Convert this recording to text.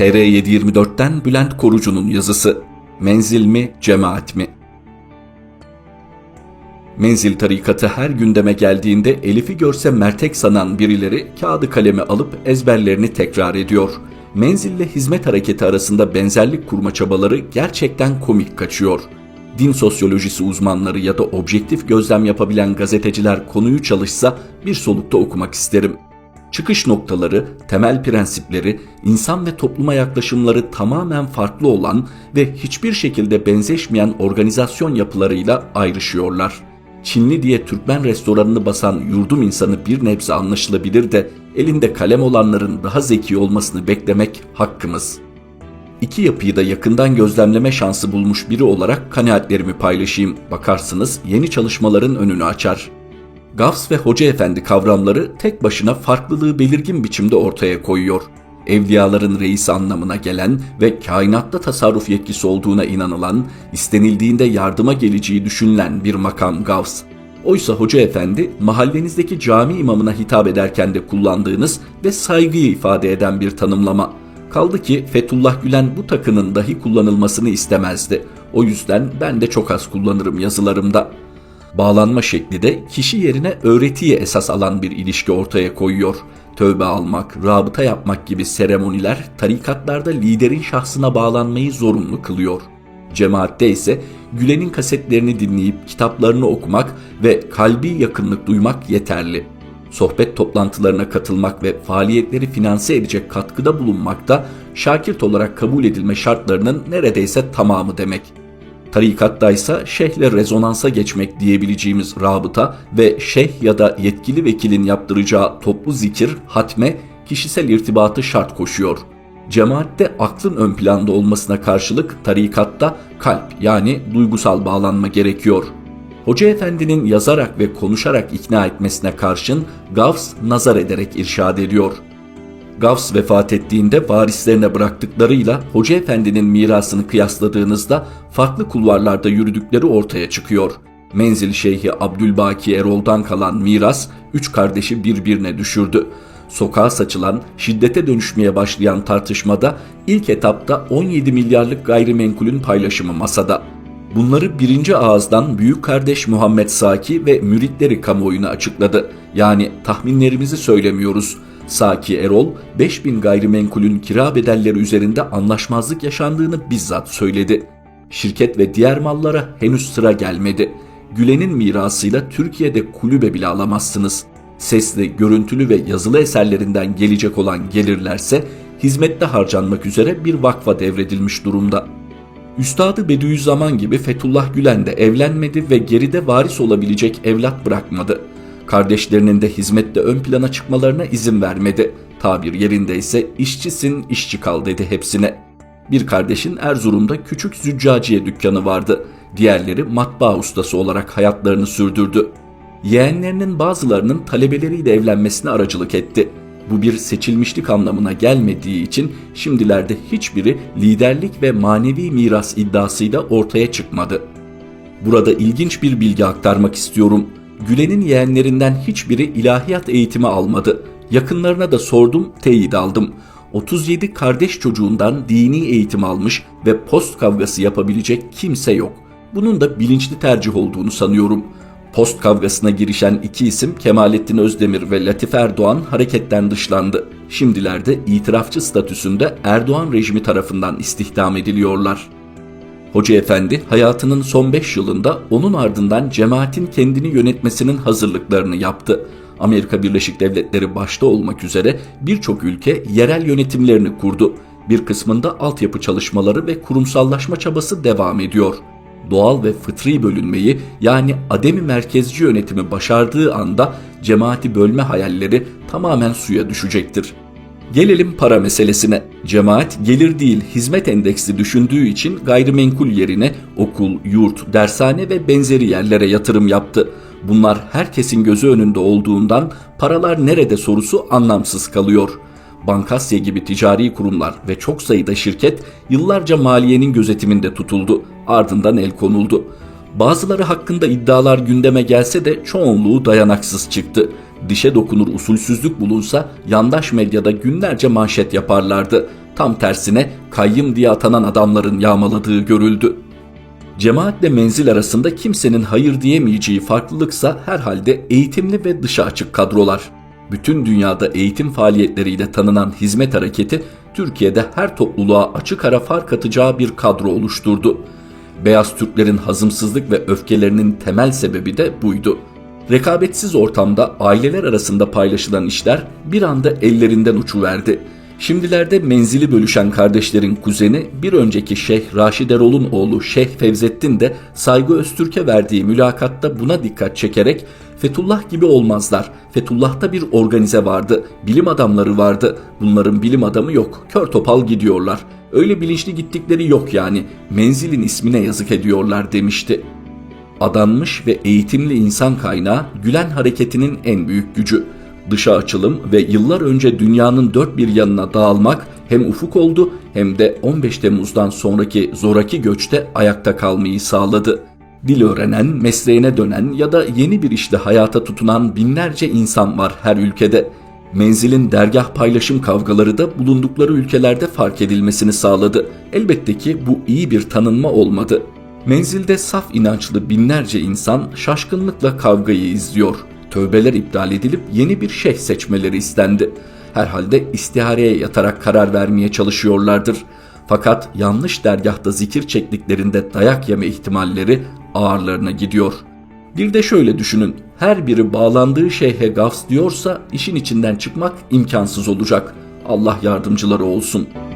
TR724'ten Bülent Korucu'nun yazısı. Menzil mi, cemaat mi? Menzil tarikatı her gündeme geldiğinde Elif'i görse mertek sanan birileri kağıdı kalemi alıp ezberlerini tekrar ediyor. Menzille hizmet hareketi arasında benzerlik kurma çabaları gerçekten komik kaçıyor. Din sosyolojisi uzmanları ya da objektif gözlem yapabilen gazeteciler konuyu çalışsa bir solukta okumak isterim. Çıkış noktaları, temel prensipleri, insan ve topluma yaklaşımları tamamen farklı olan ve hiçbir şekilde benzeşmeyen organizasyon yapılarıyla ayrışıyorlar. Çinli diye Türkmen restoranını basan yurdum insanı bir nebze anlaşılabilir de elinde kalem olanların daha zeki olmasını beklemek hakkımız. İki yapıyı da yakından gözlemleme şansı bulmuş biri olarak kanaatlerimi paylaşayım. Bakarsınız yeni çalışmaların önünü açar. Gavs ve Hoca Efendi kavramları tek başına farklılığı belirgin biçimde ortaya koyuyor. Evliyaların reisi anlamına gelen ve kainatta tasarruf yetkisi olduğuna inanılan, istenildiğinde yardıma geleceği düşünülen bir makam Gavs. Oysa Hoca Efendi mahallenizdeki cami imamına hitap ederken de kullandığınız ve saygıyı ifade eden bir tanımlama. Kaldı ki Fethullah Gülen bu takının dahi kullanılmasını istemezdi. O yüzden ben de çok az kullanırım yazılarımda. Bağlanma şekli de kişi yerine öğretiye esas alan bir ilişki ortaya koyuyor. Tövbe almak, rabıta yapmak gibi seremoniler tarikatlarda liderin şahsına bağlanmayı zorunlu kılıyor. Cemaatte ise Gülen'in kasetlerini dinleyip kitaplarını okumak ve kalbi yakınlık duymak yeterli. Sohbet toplantılarına katılmak ve faaliyetleri finanse edecek katkıda bulunmak da şakirt olarak kabul edilme şartlarının neredeyse tamamı demek. Tarikatta ise şeyhle rezonansa geçmek diyebileceğimiz rabıta ve şeyh ya da yetkili vekilin yaptıracağı toplu zikir, hatme, kişisel irtibatı şart koşuyor. Cemaatte aklın ön planda olmasına karşılık tarikatta kalp yani duygusal bağlanma gerekiyor. Hoca Efendi'nin yazarak ve konuşarak ikna etmesine karşın Gavs nazar ederek irşad ediyor.'' Gavs vefat ettiğinde varislerine bıraktıklarıyla Hoca Efendi'nin mirasını kıyasladığınızda farklı kulvarlarda yürüdükleri ortaya çıkıyor. Menzil Şeyhi Abdülbaki Erol'dan kalan miras üç kardeşi birbirine düşürdü. Sokağa saçılan, şiddete dönüşmeye başlayan tartışmada ilk etapta 17 milyarlık gayrimenkulün paylaşımı masada. Bunları birinci ağızdan büyük kardeş Muhammed Saki ve müritleri kamuoyuna açıkladı. Yani tahminlerimizi söylemiyoruz. Saki Erol 5000 gayrimenkulün kira bedelleri üzerinde anlaşmazlık yaşandığını bizzat söyledi. Şirket ve diğer mallara henüz sıra gelmedi. Gülen'in mirasıyla Türkiye'de kulübe bile alamazsınız. Sesli, görüntülü ve yazılı eserlerinden gelecek olan gelirlerse hizmette harcanmak üzere bir vakfa devredilmiş durumda. Üstadı Bediüzzaman gibi Fethullah Gülen de evlenmedi ve geride varis olabilecek evlat bırakmadı. Kardeşlerinin de hizmette ön plana çıkmalarına izin vermedi. Tabir yerindeyse işçisin işçi kal dedi hepsine. Bir kardeşin Erzurum'da küçük züccaciye dükkanı vardı. Diğerleri matbaa ustası olarak hayatlarını sürdürdü. Yeğenlerinin bazılarının talebeleriyle evlenmesine aracılık etti. Bu bir seçilmişlik anlamına gelmediği için şimdilerde hiçbiri liderlik ve manevi miras iddiasıyla ortaya çıkmadı. Burada ilginç bir bilgi aktarmak istiyorum. Gülen'in yeğenlerinden hiçbiri ilahiyat eğitimi almadı. Yakınlarına da sordum, teyit aldım. 37 kardeş çocuğundan dini eğitim almış ve post kavgası yapabilecek kimse yok. Bunun da bilinçli tercih olduğunu sanıyorum. Post kavgasına girişen iki isim Kemalettin Özdemir ve Latif Erdoğan hareketten dışlandı. Şimdilerde itirafçı statüsünde Erdoğan rejimi tarafından istihdam ediliyorlar. Hoca Efendi hayatının son 5 yılında onun ardından cemaatin kendini yönetmesinin hazırlıklarını yaptı. Amerika Birleşik Devletleri başta olmak üzere birçok ülke yerel yönetimlerini kurdu. Bir kısmında altyapı çalışmaları ve kurumsallaşma çabası devam ediyor. Doğal ve fıtri bölünmeyi yani ademi merkezci yönetimi başardığı anda cemaati bölme hayalleri tamamen suya düşecektir. Gelelim para meselesine. Cemaat gelir değil hizmet endeksi düşündüğü için gayrimenkul yerine okul, yurt, dershane ve benzeri yerlere yatırım yaptı. Bunlar herkesin gözü önünde olduğundan paralar nerede sorusu anlamsız kalıyor. Bankasya gibi ticari kurumlar ve çok sayıda şirket yıllarca maliyenin gözetiminde tutuldu. Ardından el konuldu. Bazıları hakkında iddialar gündeme gelse de çoğunluğu dayanaksız çıktı dişe dokunur usulsüzlük bulunsa yandaş medyada günlerce manşet yaparlardı. Tam tersine kayyım diye atanan adamların yağmaladığı görüldü. Cemaatle menzil arasında kimsenin hayır diyemeyeceği farklılıksa herhalde eğitimli ve dışa açık kadrolar. Bütün dünyada eğitim faaliyetleriyle tanınan hizmet hareketi Türkiye'de her topluluğa açık ara fark atacağı bir kadro oluşturdu. Beyaz Türklerin hazımsızlık ve öfkelerinin temel sebebi de buydu. Rekabetsiz ortamda aileler arasında paylaşılan işler bir anda ellerinden uçuverdi. Şimdilerde menzili bölüşen kardeşlerin kuzeni bir önceki Şeyh Raşid Erol'un oğlu Şeyh Fevzettin de Saygı Öztürk'e verdiği mülakatta buna dikkat çekerek Fethullah gibi olmazlar. Fethullah'ta bir organize vardı, bilim adamları vardı. Bunların bilim adamı yok, kör topal gidiyorlar. Öyle bilinçli gittikleri yok yani. Menzilin ismine yazık ediyorlar demişti adanmış ve eğitimli insan kaynağı Gülen hareketinin en büyük gücü. Dışa açılım ve yıllar önce dünyanın dört bir yanına dağılmak hem ufuk oldu hem de 15 Temmuz'dan sonraki zoraki göçte ayakta kalmayı sağladı. Dil öğrenen, mesleğine dönen ya da yeni bir işte hayata tutunan binlerce insan var her ülkede. Menzilin dergah paylaşım kavgaları da bulundukları ülkelerde fark edilmesini sağladı. Elbette ki bu iyi bir tanınma olmadı. Menzilde saf inançlı binlerce insan şaşkınlıkla kavgayı izliyor. Tövbeler iptal edilip yeni bir şeyh seçmeleri istendi. Herhalde istihareye yatarak karar vermeye çalışıyorlardır. Fakat yanlış dergahta zikir çektiklerinde dayak yeme ihtimalleri ağırlarına gidiyor. Bir de şöyle düşünün. Her biri bağlandığı şeyhe gafs diyorsa işin içinden çıkmak imkansız olacak. Allah yardımcıları olsun.''